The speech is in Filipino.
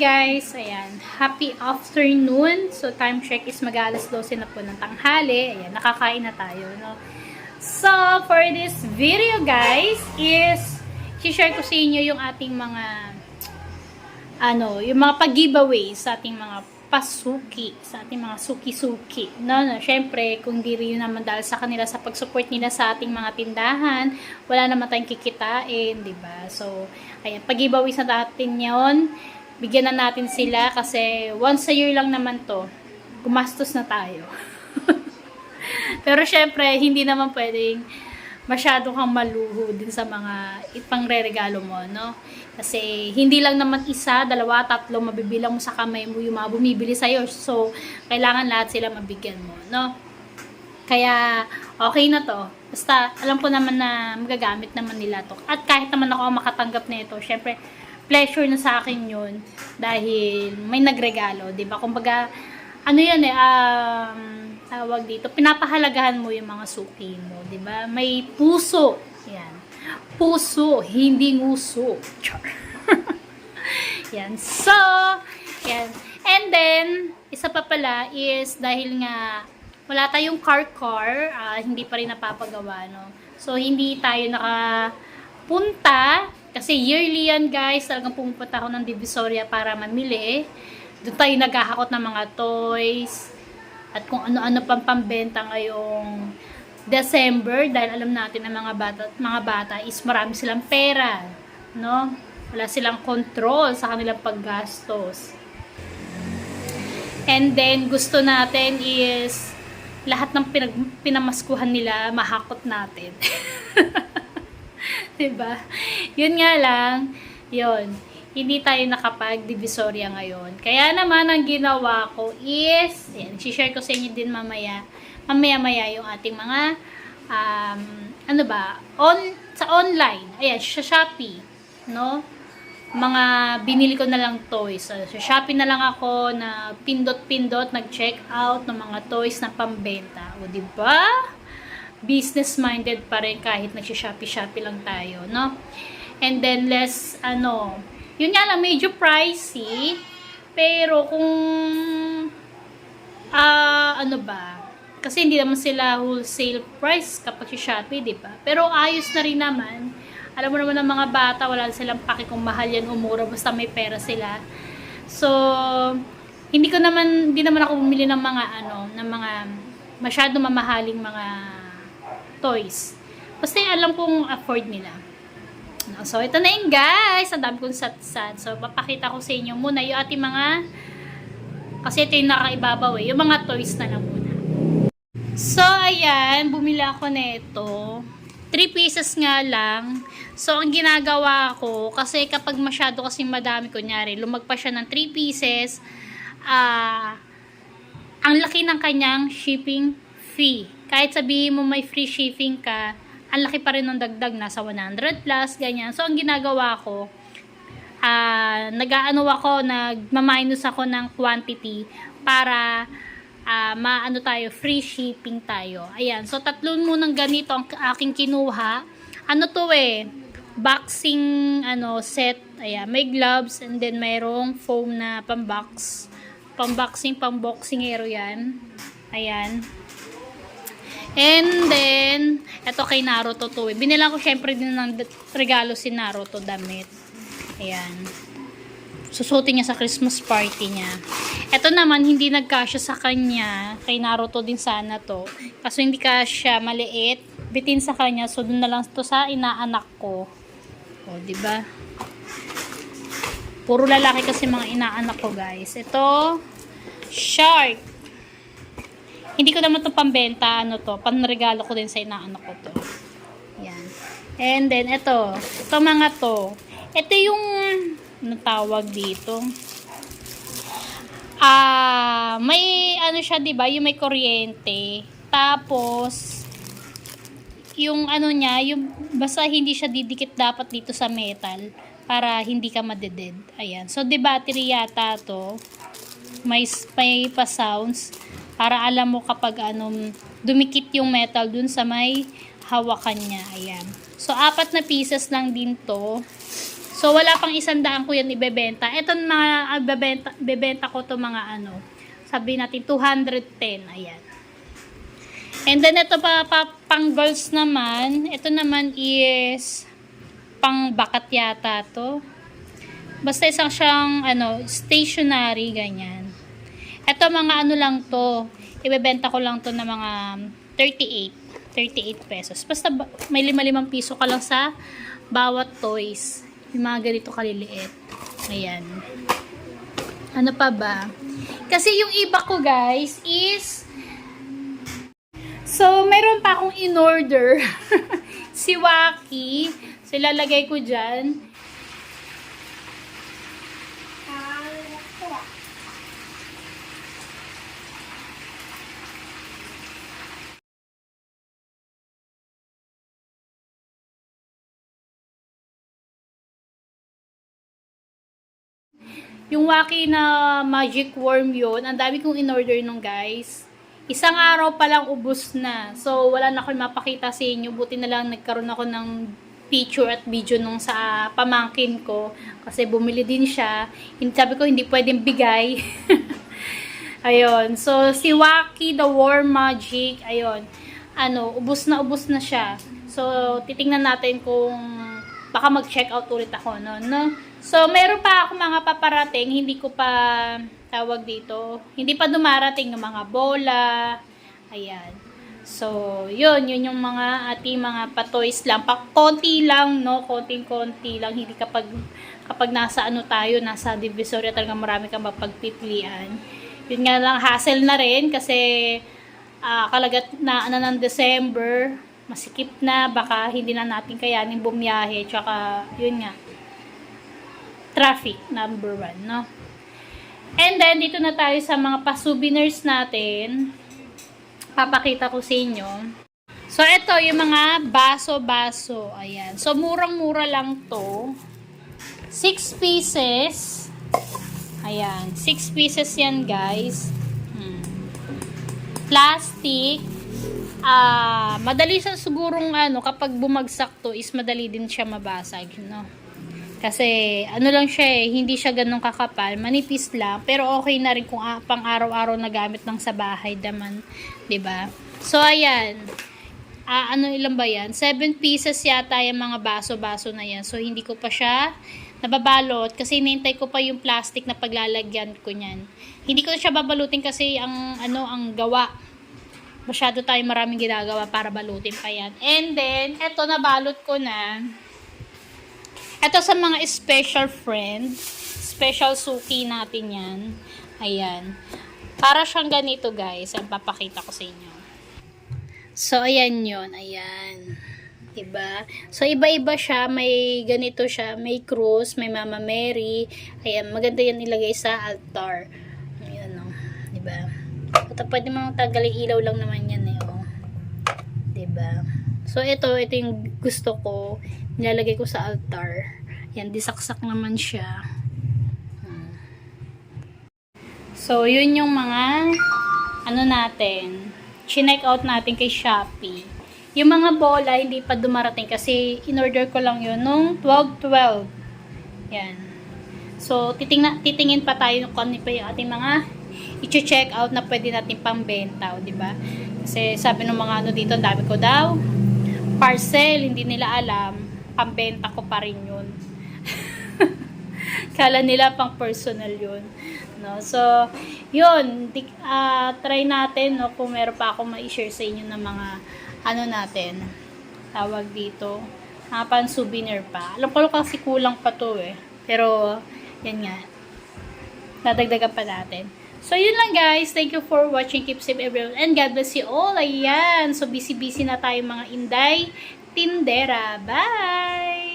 Guys! Ayan, happy afternoon. So, time check is mag-alas 12 na po ng tanghali. Ayan, nakakain na tayo, no? So, for this video guys, is share ko sa inyo yung ating mga ano, yung mga pag-giveaway sa ating mga pasuki, sa ating mga suki-suki. No, no, syempre, kung di rin naman dahil sa kanila sa pag-support nila sa ating mga tindahan, wala naman tayong kikitain, di ba? So, ayan, pag-giveaway sa natin yon bigyan na natin sila kasi once a year lang naman to, gumastos na tayo. Pero syempre, hindi naman pwedeng masyado kang maluho din sa mga ipangre-regalo mo, no? Kasi hindi lang naman isa, dalawa, tatlo, mabibilang mo sa kamay mo yung mga bumibili sa'yo. So, kailangan lahat sila mabigyan mo, no? Kaya, okay na to. Basta, alam ko naman na magagamit naman nila to. At kahit naman ako ang makatanggap nito, syempre, pleasure na sa akin yun dahil may nagregalo, 'di ba? Kumbaga ano 'yan eh um, tawag dito, pinapahalagahan mo yung mga suki mo, 'di ba? May puso. 'Yan. Puso, hindi nguso. Char. yan. So, yan. And then, isa pa pala is dahil nga wala tayong car-car, ah, hindi pa rin napapagawa, no? So, hindi tayo nakapunta kasi yearly yan guys, talagang pumupunta ako ng Divisoria para mamili. Doon tayo naghahakot ng mga toys at kung ano-ano pang pambenta ngayong December dahil alam natin ang mga bata, mga bata is marami silang pera, no? Wala silang control sa kanilang paggastos. And then gusto natin is lahat ng pinag, pinamaskuhan nila mahakot natin. 'Di ba? Yun nga lang, yun. Hindi tayo nakapag-divisoria ngayon. Kaya naman, ang ginawa ko is, yan, share ko sa inyo din mamaya, mamaya-maya yung ating mga, um, ano ba, on, sa online, ayan, sa Shopee, no? Mga binili ko na lang toys. Sa Shopee na lang ako na pindot-pindot, nag-check out ng mga toys na pambenta. O, di ba? business-minded pa rin kahit nag-shopee-shopee lang tayo, no? And then, less, ano, yun nga lang, medyo pricey, pero kung, ah, ano ba, kasi hindi naman sila wholesale price kapag si Shopee, di ba? Pero ayos na rin naman. Alam mo naman ng mga bata, wala silang paki kung mahal yan o mura, basta may pera sila. So, hindi ko naman, hindi naman ako bumili ng mga, ano, ng mga, masyado mamahaling mga toys. Basta alam kong afford nila. No, so, ito na yun guys. Ang dami kong sat-sat. So, papakita ko sa inyo muna yung ating mga kasi ito yung nakaibabaw eh. Yung mga toys na lang muna. So, ayan. Bumili ako nito. 3 pieces nga lang. So, ang ginagawa ko, kasi kapag masyado kasing madami, kunyari, lumagpa siya ng 3 pieces, ah, ang laki ng kanyang shipping fee kahit sabihin mo may free shipping ka, ang laki pa rin ng dagdag, nasa 100 plus, ganyan. So, ang ginagawa ko, uh, nag-ano ako, nag-minus ako ng quantity para uh, maano tayo, free shipping tayo. Ayan, so tatlong munang ganito ang aking kinuha. Ano to eh, boxing ano set. Ayan, may gloves and then mayroong foam na pambox. Pamboxing, pamboxingero yan. Ayan. And then, eto kay Naruto to. Eh. Binila ko syempre din ng regalo si Naruto damit. Ayan. Susutin niya sa Christmas party niya. Eto naman, hindi nagkasya sa kanya. Kay Naruto din sana to. Kaso hindi kasya, maliit. Bitin sa kanya. So, dun na lang to sa inaanak ko. O, ba? Puro lalaki kasi mga inaanak ko, guys. Ito, shark. Hindi ko naman to pambenta, ano to, panregalo ko din sa inaanak ko to. Yan. And then, ito. Ito mga to. Ito yung, natawag dito. Ah, may, ano siya, di ba Yung may kuryente. Tapos, yung ano niya, yung, basta hindi siya didikit dapat dito sa metal para hindi ka madeded. Ayan. So, di battery yata to. may, may pa sounds para alam mo kapag ano, dumikit yung metal dun sa may hawakan niya. Ayan. So, apat na pieces lang din to. So, wala pang isang daan ko yan ibebenta. Ito mga ah, bebenta, bebenta ko to mga ano, sabi natin 210. Ayan. And then, ito pa, pa pang girls naman. Ito naman is pang bakat yata to. Basta isang siyang ano, stationary, ganyan. Ito mga ano lang to. Ibebenta ko lang to na mga 38. 38 pesos. Basta ba- may 5-5 piso ka lang sa bawat toys. Yung mga ganito kaliliit. Ayan. Ano pa ba? Kasi yung iba ko guys is So, meron pa akong in-order. si Waki. So, ilalagay ko dyan. Yung Waki na magic worm yun, ang dami kong in-order nung guys. Isang araw pa lang ubos na. So, wala na akong mapakita sa inyo. Buti na lang nagkaroon ako ng picture at video nung sa pamangkin ko. Kasi bumili din siya. Sabi ko, hindi pwedeng bigay. ayun. So, si Waki, the Worm Magic, ayun. Ano, ubos na ubos na siya. So, titingnan natin kung baka mag-check out ulit ako, no? no? So, meron pa ako mga paparating, hindi ko pa tawag dito. Hindi pa dumarating ng mga bola. Ayan. So, yun, yun yung mga ating mga patoys lang. Pa konti lang, no? Konting-konti lang. Hindi kapag, kapag nasa ano tayo, nasa divisoria talaga marami kang mapagpipilian. Yun nga lang, hassle na rin kasi ah, kalagat na ano ng December, masikip na, baka hindi na natin kayanin bumiyahe. Tsaka, yun nga, traffic, number one, no? And then, dito na tayo sa mga pa-souvenirs natin. Papakita ko sa inyo. So, ito, yung mga baso-baso. Ayan. So, murang-mura lang to. 6 pieces. Ayan. 6 pieces yan, guys. Hmm. Plastic. Ah, madali siya sigurong ano, kapag bumagsak to, is madali din siya mabasag, no? Kasi, ano lang siya eh, hindi siya ganun kakapal, manipis lang, pero okay na rin kung pang araw-araw na gamit ng sa bahay naman, 'di ba? So, ayan. Ah, ano ilan ba yan? 7 pieces yata yung mga baso-baso na yan. So, hindi ko pa siya nababalot kasi hinintay ko pa yung plastic na paglalagyan ko niyan. Hindi ko siya babalutin kasi ang ano ang gawa. Masyado tayo maraming ginagawa para balutin pa yan. And then, eto nabalot ko na. Ito sa mga special friend, special suki natin yan. Ayan. Para siyang ganito guys. Ang papakita ko sa inyo. So, ayan yon Ayan. Diba? So, iba-iba siya. May ganito siya. May cross, may Mama Mary. Ayan. Maganda yan ilagay sa altar. Ayan o. Diba? At pwede mong tanggalin ilaw lang naman yan eh. Oh. Diba? So, ito, ito yung gusto ko. Nilalagay ko sa altar. Yan, disaksak naman siya. So, yun yung mga ano natin. Chinek out natin kay Shopee. Yung mga bola, hindi pa dumarating kasi in-order ko lang yun nung 12-12. Yan. So, titingna, titingin pa tayo kung ano pa yung ating mga i-check out na pwede natin pambenta, di ba? Kasi sabi ng mga ano dito, dami ko daw. Parcel, hindi nila alam. Pambenta ko pa rin yun. Kala nila pang personal yun. No? So, yun. Di, ah, try natin no, kung meron pa ako ma-share sa inyo ng mga ano natin. Tawag dito. Mga pan souvenir pa. Alam ko kasi kulang pa to eh. Pero, yan nga. Dadagdagan pa natin. So, yun lang guys. Thank you for watching. Keep safe everyone. And God bless you all. Ayan. So, busy-busy na tayo mga inday. Tindera. Bye!